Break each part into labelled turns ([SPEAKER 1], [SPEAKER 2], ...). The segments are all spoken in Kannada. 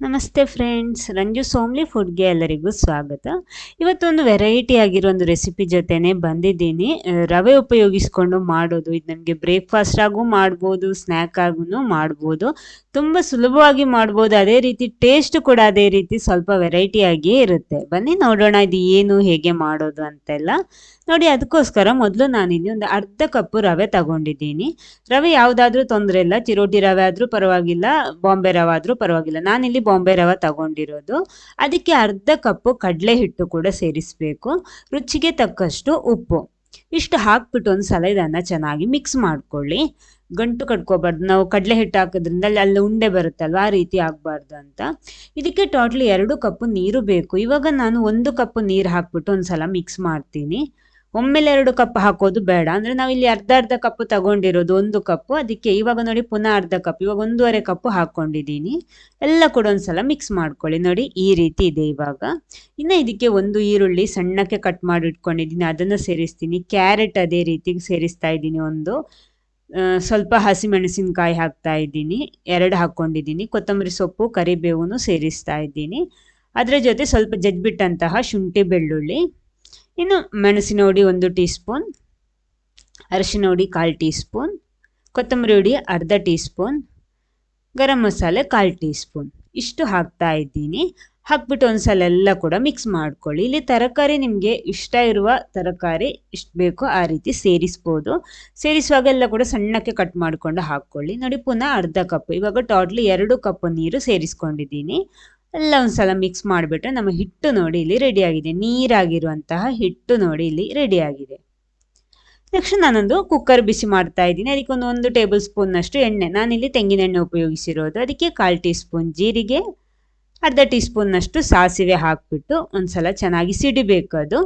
[SPEAKER 1] ನಮಸ್ತೆ ಫ್ರೆಂಡ್ಸ್ ರಂಜು ಸೋಮ್ಲಿ ಫುಡ್ಗೆ ಎಲ್ಲರಿಗೂ ಸ್ವಾಗತ. ಇವತ್ತೊಂದು ವೆರೈಟಿ ಆಗಿರೋ ಒಂದು ರೆಸಿಪಿ ಜೊತೆನೆ ಬಂದಿದ್ದೀನಿ. ರವೆ ಉಪಯೋಗಿಸ್ಕೊಂಡು ಮಾಡೋದು, ಇದು ನಮಗೆ ಬ್ರೇಕ್ಫಾಸ್ಟ್ ಆಗೂ ಮಾಡ್ಬೋದು ಸ್ನ್ಯಾಕ್ ಆಗೂ ಮಾಡ್ಬೋದು. ತುಂಬ ಸುಲಭವಾಗಿ ಮಾಡ್ಬೋದು, ಅದೇ ರೀತಿ ಟೇಸ್ಟ್ ಕೂಡ ಅದೇ ರೀತಿ ಸ್ವಲ್ಪ ವೆರೈಟಿಯಾಗಿಯೇ ಇರುತ್ತೆ. ಬನ್ನಿ ನೋಡೋಣ, ಇದು ಏನು, ಹೇಗೆ ಮಾಡೋದು ಅಂತೆಲ್ಲ. ನೋಡಿ, ಅದಕ್ಕೋಸ್ಕರ ಮೊದಲು ನಾನಿಲ್ಲಿ ಒಂದು ಅರ್ಧ ಕಪ್ಪು ರವೆ ತಗೊಂಡಿದ್ದೀನಿ. ರವೆ ಯಾವುದಾದ್ರೂ ತೊಂದರೆ ಇಲ್ಲ. ಚಿರೋಟಿ ರವೆ ಆದರೂ ಪರವಾಗಿಲ್ಲ. ಬಾಂಬೆ ರವೆ ಆದರೂ ಪರವಾಗಿಲ್ಲ. ನಾನಿಲ್ಲಿ ಬಾಂಬೆ ರವೆ ತಗೊಂಡಿರೋದು. ಅದಕ್ಕೆ ಅರ್ಧ ಕಪ್ಪು ಕಡಲೆ ಹಿಟ್ಟು ಕೂಡ ಸೇರಿಸಬೇಕು. ರುಚಿಗೆ ತಕ್ಕಷ್ಟು ಉಪ್ಪು. ಇಷ್ಟು ಹಾಕ್ಬಿಟ್ಟು ಒಂದು ಸಲ ಇದನ್ನು ಚೆನ್ನಾಗಿ ಮಿಕ್ಸ್ ಮಾಡ್ಕೊಳ್ಳಿ. ಗಂಟು ಕಟ್ಕೋಬಾರ್ದು. ನಾವು ಕಡಲೆ ಹಿಟ್ಟು ಹಾಕೋದ್ರಿಂದ ಅಲ್ಲಿ ಅಲ್ಲಿ ಉಂಡೆ ಬರುತ್ತಲ್ವ, ಆ ರೀತಿ ಆಗಬಾರ್ದು ಅಂತ. ಇದಕ್ಕೆ ಟೋಟ್ಲಿ ಎರಡು ಕಪ್ಪು ನೀರು ಬೇಕು. ಇವಾಗ ನಾನು ಒಂದು ಕಪ್ಪು ನೀರು ಹಾಕ್ಬಿಟ್ಟು ಒಂದು ಸಲ ಮಿಕ್ಸ್ ಮಾಡ್ತೀನಿ. ಒಮ್ಮೆಲೆ ಎರಡು ಕಪ್ ಹಾಕೋದು ಬೇಡ. ಅಂದ್ರೆ ನಾವು ಇಲ್ಲಿ ಅರ್ಧ ಅರ್ಧ ಕಪ್ ತಗೊಂಡಿರೋದು ಒಂದು ಕಪ್. ಅದಕ್ಕೆ ಇವಾಗ ನೋಡಿ ಪುನಃ ಅರ್ಧ ಕಪ್, ಇವಾಗ ಒಂದೂವರೆ ಕಪ್ ಹಾಕೊಂಡಿದ್ದೀನಿ. ಎಲ್ಲ ಕೂಡ ಒಂದ್ಸಲ ಮಿಕ್ಸ್ ಮಾಡ್ಕೊಳ್ಳಿ. ನೋಡಿ ಈ ರೀತಿ ಇದೆ ಇವಾಗ. ಇನ್ನು ಇದಕ್ಕೆ ಒಂದು ಈರುಳ್ಳಿ ಸಣ್ಣಕ್ಕೆ ಕಟ್ ಮಾಡಿ ಇಟ್ಕೊಂಡಿದ್ದೀನಿ ಅದನ್ನು ಸೇರಿಸ್ತೀನಿ. ಕ್ಯಾರೆಟ್ ಅದೇ ರೀತಿ ಸೇರಿಸ್ತಾ ಇದ್ದೀನಿ ಒಂದು. ಸ್ವಲ್ಪ ಹಸಿಮೆಣಸಿನಕಾಯಿ ಹಾಕ್ತಾ ಇದ್ದೀನಿ. ಎರಡು ಹಾಕ್ಕೊಂಡಿದ್ದೀನಿ ಕೊತ್ತಂಬರಿ ಸೊಪ್ಪು ಕರಿಬೇವನ್ನು ಸೇರಿಸ್ತಾ ಇದ್ದೀನಿ. ಅದರ ಜೊತೆ ಸ್ವಲ್ಪ ಜಜ್ಬಿಟ್ಟಂತಹ ಶುಂಠಿ ಬೆಳ್ಳುಳ್ಳಿ. ಇನ್ನು ಮೆಣಸಿನ ಹುಡಿ ಒಂದು ಟೀ ಸ್ಪೂನ್ ಅರಿಶಿನ ಹುಡಿ ಕಾಲು ಟೀ ಸ್ಪೂನ್ ಕೊತ್ತಂಬರಿ ಹುಡಿ ಅರ್ಧ ಟೀ ಸ್ಪೂನ್ ಗರಂ ಮಸಾಲೆ ಕಾಲು ಟೀ ಸ್ಪೂನ್ ಇಷ್ಟು ಹಾಕ್ತಾ ಇದ್ದೀನಿ. ಹಾಕ್ಬಿಟ್ಟು ಒಂದ್ಸಲ ಎಲ್ಲ ಕೂಡ ಮಿಕ್ಸ್ ಮಾಡ್ಕೊಳ್ಳಿ. ಇಲ್ಲಿ ತರಕಾರಿ ನಿಮಗೆ ಇಷ್ಟ ಇರುವ ತರಕಾರಿ ಎಷ್ಟು ಬೇಕೋ ಆ ರೀತಿ ಸೇರಿಸ್ಬೋದು. ಸೇರಿಸುವಾಗ ಎಲ್ಲ ಕೂಡ ಸಣ್ಣಕ್ಕೆ ಕಟ್ ಮಾಡಿಕೊಂಡು ಹಾಕ್ಕೊಳ್ಳಿ. ನೋಡಿ ಪುನಃ ಅರ್ಧ ಕಪ್ ಇವಾಗ ಟೋಟ್ಲಿ ಎರಡು ಕಪ್ ನೀರು ಸೇರಿಸ್ಕೊಂಡಿದ್ದೀನಿ. ಎಲ್ಲ ಒಂದ್ಸಲ ಮಿಕ್ಸ್ ಮಾಡಿಬಿಟ್ರೆ ನಮ್ಮ ಹಿಟ್ಟು ನೋಡಿ ಇಲ್ಲಿ ರೆಡಿಯಾಗಿದೆ ನೀರಾಗಿರುವಂತಹ ಹಿಟ್ಟು ನೋಡಿ ಇಲ್ಲಿ ರೆಡಿಯಾಗಿದೆ ನೆಕ್ಸ್ಟ್ ನಾನೊಂದು ಕುಕ್ಕರ್ ಬಿಸಿ ಮಾಡ್ತಾ ಇದ್ದೀನಿ. ಅದಕ್ಕೆ ಒಂದು ಒಂದು ಟೇಬಲ್ ಸ್ಪೂನ್ನಷ್ಟು ಎಣ್ಣೆ. ನಾನಿಲ್ಲಿ ತೆಂಗಿನ ಎಣ್ಣೆ ಉಪಯೋಗಿಸಿರೋದು. ಅದಕ್ಕೆ ಕಾಲು ಟೀ ಸ್ಪೂನ್ ಜೀರಿಗೆ, ಅರ್ಧ ಟೀ ಸ್ಪೂನ್ನಷ್ಟು ಸಾಸಿವೆ ಹಾಕ್ಬಿಟ್ಟು ಒಂದ್ಸಲ ಚೆನ್ನಾಗಿ ಸಿಡಿಬೇಕು ಅದು.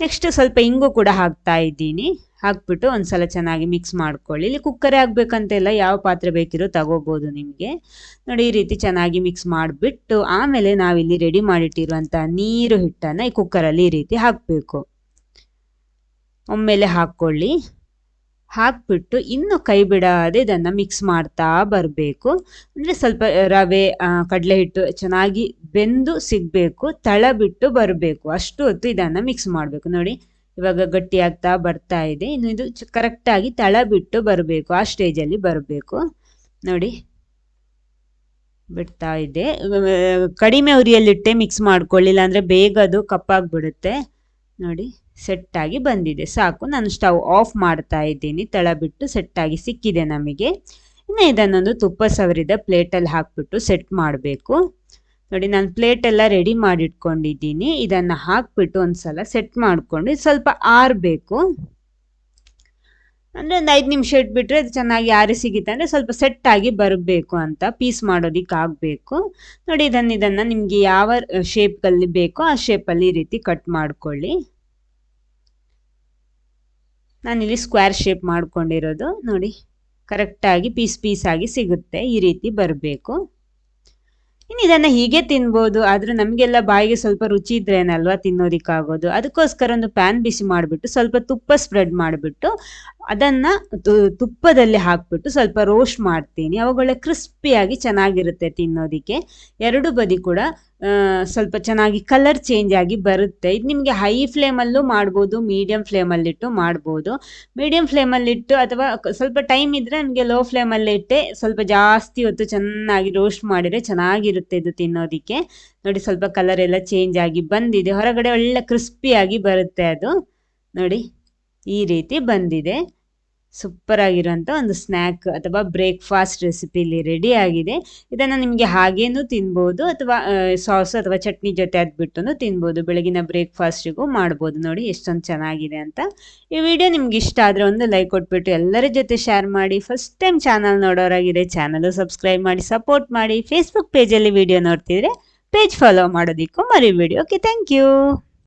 [SPEAKER 1] ನೆಕ್ಸ್ಟ್ ಸ್ವಲ್ಪ ಇಂಗು ಕೂಡ ಹಾಕ್ತಾ ಇದ್ದೀನಿ. ಹಾಕ್ಬಿಟ್ಟು ಒಂದ್ಸಲ ಚೆನ್ನಾಗಿ ಮಿಕ್ಸ್ ಮಾಡ್ಕೊಳ್ಳಿ. ಇಲ್ಲಿ ಕುಕ್ಕರೇ ಹಾಕ್ಬೇಕಂತೆಲ್ಲ ಯಾವ ಪಾತ್ರೆ ಬೇಕಿರೋ ತಗೋಬೋದು ನಿಮಗೆ. ನೋಡಿ, ಈ ರೀತಿ ಚೆನ್ನಾಗಿ ಮಿಕ್ಸ್ ಮಾಡಿಬಿಟ್ಟು ಆಮೇಲೆ ನಾವಿಲ್ಲಿ ರೆಡಿ ಮಾಡಿಟ್ಟಿರುವಂಥ ನೀರು ಹಿಟ್ಟನ್ನು ಈ ಕುಕ್ಕರಲ್ಲಿ ಈ ರೀತಿ ಹಾಕಬೇಕು. ಒಮ್ಮೆಲೆ ಹಾಕ್ಕೊಳ್ಳಿ. ಹಾಕ್ಬಿಟ್ಟು ಇನ್ನು ಕೈ ಬಿಡದೆ ಇದನ್ನು ಮಿಕ್ಸ್ ಮಾಡ್ತಾ ಬರಬೇಕು. ಅಂದರೆ ಸ್ವಲ್ಪ ರವೆ ಕಡಲೆ ಹಿಟ್ಟು ಚೆನ್ನಾಗಿ ಬೆಂದು ಸಿಗಬೇಕು, ತಳ ಬಿಟ್ಟು ಬರಬೇಕು. ಅಷ್ಟು ಹೊತ್ತು ಇದನ್ನು ಮಿಕ್ಸ್ ಮಾಡಬೇಕು. ನೋಡಿ ಇವಾಗ ಗಟ್ಟಿ ಆಗ್ತಾ ಬರ್ತಾ ಇದೆ. ಇನ್ನು ಇದು ಕರೆಕ್ಟಾಗಿ ತಳ ಬಿಟ್ಟು ಬರಬೇಕು. ಆ ಸ್ಟೇಜಲ್ಲಿ ಬರಬೇಕು. ನೋಡಿ. ಬಿಡ್ತಾ ಇದೆ. ಕಡಿಮೆ ಉರಿಯಲ್ಲಿಟ್ಟೆ ಮಿಕ್ಸ್ ಮಾಡ್ಕೊಳ್ಳಿಲ್ಲ ಅಂದರೆ ಬೇಗ ಅದು ಕಪ್ಪಾಗಿಬಿಡುತ್ತೆ. ನೋಡಿ ಸೆಟ್ಟಾಗಿ ಬಂದಿದೆ. ಸಾಕು. ನಾನು ಸ್ಟವ್ ಆಫ್ ಮಾಡ್ತಾ ಇದ್ದೀನಿ. ತಳ ಬಿಟ್ಟು ಸೆಟ್ಟಾಗಿ ಸಿಕ್ಕಿದೆ ನಮಗೆ. ಇನ್ನು ಇದನ್ನೊಂದು ತುಪ್ಪ ಸವರಿದ ಪ್ಲೇಟಲ್ಲಿ ಹಾಕ್ಬಿಟ್ಟು ಸೆಟ್ ಮಾಡಬೇಕು. ನೋಡಿ, ನಾನು ಪ್ಲೇಟ್ ಎಲ್ಲ ರೆಡಿ ಮಾಡಿ ಇಟ್ಕೊಂಡಿದ್ದೀನಿ ಇದನ್ನು ಹಾಕ್ಬಿಟ್ಟು ಒಂದ್ಸಲ ಸೆಟ್ ಮಾಡಿಕೊಂಡು ಸ್ವಲ್ಪ ಆರಬೇಕು. ಅಂದರೆ ಒಂದು ಐದು ನಿಮಿಷ ಇಟ್ಬಿಟ್ರೆ ಅದು ಚೆನ್ನಾಗಿ ಆರಿ ಸಿಗುತ್ತೆ ಅಂದರೆ ಸ್ವಲ್ಪ ಸೆಟ್ ಆಗಿ ಬರಬೇಕು ಅಂತ ಪೀಸ್ ಮಾಡೋದಕ್ಕೆ ಆಗಬೇಕು. ನೋಡಿ ಇದನ್ನು ಇದನ್ನು ನಿಮಗೆ ಯಾವ ಶೇಪಲ್ಲಿ ಬೇಕೋ ಆ ಶೇಪಲ್ಲಿ ಈ ರೀತಿ ಕಟ್ ಮಾಡ್ಕೊಳ್ಳಿ. ನಾನಿಲ್ಲಿ ಸ್ಕ್ವೇರ್ ಶೇಪ್ ಮಾಡ್ಕೊಂಡಿರೋದು. ನೋಡಿ ಕರೆಕ್ಟಾಗಿ ಪೀಸ್ ಪೀಸ್ ಆಗಿ ಸಿಗುತ್ತೆ. ಈ ರೀತಿ ಬರಬೇಕು. ಇನ್ನು ಇದನ್ನ ಹೀಗೆ ತಿನ್ಬೋದು, ಆದ್ರೆ ನಮಗೆಲ್ಲ ಬಾಯಿಗೆ ಸ್ವಲ್ಪ ರುಚಿ ಇದ್ರೇನಲ್ವಾ ತಿನ್ನೋದಿಕ್ಕಾಗೋದು. ಅದಕ್ಕೋಸ್ಕರ ಒಂದು ಪ್ಯಾನ್ ಬಿಸಿ ಮಾಡಿಬಿಟ್ಟು ಸ್ವಲ್ಪ ತುಪ್ಪ ಸ್ಪ್ರೆಡ್ ಮಾಡಿಬಿಟ್ಟು ಅದನ್ನು ತುಪ್ಪದಲ್ಲಿ ಹಾಕ್ಬಿಟ್ಟು ಸ್ವಲ್ಪ ರೋಸ್ಟ್ ಮಾಡ್ತೀನಿ. ಅವುಗಳ ಕ್ರಿಸ್ಪಿಯಾಗಿ ಚೆನ್ನಾಗಿರುತ್ತೆ ತಿನ್ನೋದಕ್ಕೆ. ಎರಡು ಬದಿ ಕೂಡ ಸ್ವಲ್ಪ ಚೆನ್ನಾಗಿ ಕಲರ್ ಚೇಂಜ್ ಆಗಿ ಬರುತ್ತೆ. ಇದು ನಿಮಗೆ ಹೈ ಫ್ಲೇಮಲ್ಲೂ ಮಾಡ್ಬೋದು ಮೀಡಿಯಮ್ ಫ್ಲೇಮಲ್ಲಿಟ್ಟು ಮಾಡ್ಬೋದು. ಮೀಡಿಯಂ ಫ್ಲೇಮಲ್ಲಿಟ್ಟು ಅಥವಾ ಸ್ವಲ್ಪ ಟೈಮ್ ಇದ್ದರೆ ನನಗೆ ಲೋ ಫ್ಲೇಮಲ್ಲಿ ಇಟ್ಟೆ ಸ್ವಲ್ಪ ಜಾಸ್ತಿ ಹೊತ್ತು ಚೆನ್ನಾಗಿ ರೋಸ್ಟ್ ಮಾಡಿದರೆ ಚೆನ್ನಾಗಿರುತ್ತೆ ಇದು ತಿನ್ನೋದಕ್ಕೆ. ನೋಡಿ ಸ್ವಲ್ಪ ಕಲರ್ ಎಲ್ಲ ಚೇಂಜ್ ಆಗಿ ಬಂದಿದೆ. ಹೊರಗಡೆ ಒಳ್ಳೆ ಕ್ರಿಸ್ಪಿಯಾಗಿ ಬರುತ್ತೆ ಅದು. ನೋಡಿ. ಈ ರೀತಿ ಬಂದಿದೆ. ಸೂಪರ್ ಒಂದು ಸ್ನ್ಯಾಕ್ ಅಥವಾ ಬ್ರೇಕ್ಫಾಸ್ಟ್ ರೆಸಿಪಿ ಇಲ್ಲಿ ರೆಡಿ ಆಗಿದೆ. ಇದನ್ನು ನಿಮಗೆ ಹಾಗೇನೂ ತಿನ್ಬೋದು ಅಥವಾ ಸಾಸ್ ಅಥವಾ ಚಟ್ನಿ ಜೊತೆ ಅದ್ಬಿಟ್ಟು ತಿನ್ಬೋದು. ಬೆಳಗಿನ ಬ್ರೇಕ್ಫಾಸ್ಟಿಗೂ ಮಾಡ್ಬೋದು. ನೋಡಿ ಎಷ್ಟೊಂದು ಚೆನ್ನಾಗಿದೆ ಅಂತ. ಈ ವಿಡಿಯೋ ನಿಮ್ಗೆ ಇಷ್ಟ ಆದರೆ ಒಂದು ಲೈಕ್ ಕೊಟ್ಬಿಟ್ಟು ಎಲ್ಲರ ಜೊತೆ ಶೇರ್ ಮಾಡಿ. ಫಸ್ಟ್ ಟೈಮ್ ಚಾನಲ್ ನೋಡೋರಾಗಿದೆ ಚಾನಲು ಸಬ್ಸ್ಕ್ರೈಬ್ ಮಾಡಿ ಸಪೋರ್ಟ್ ಮಾಡಿ. ಫೇಸ್ಬುಕ್ ಪೇಜಲ್ಲಿ ವಿಡಿಯೋ ನೋಡ್ತಿದ್ರೆ ಪೇಜ್ ಫಾಲೋ ಮಾಡೋದಕ್ಕೂ ಮರಿಬೇಡಿ. Okay thank you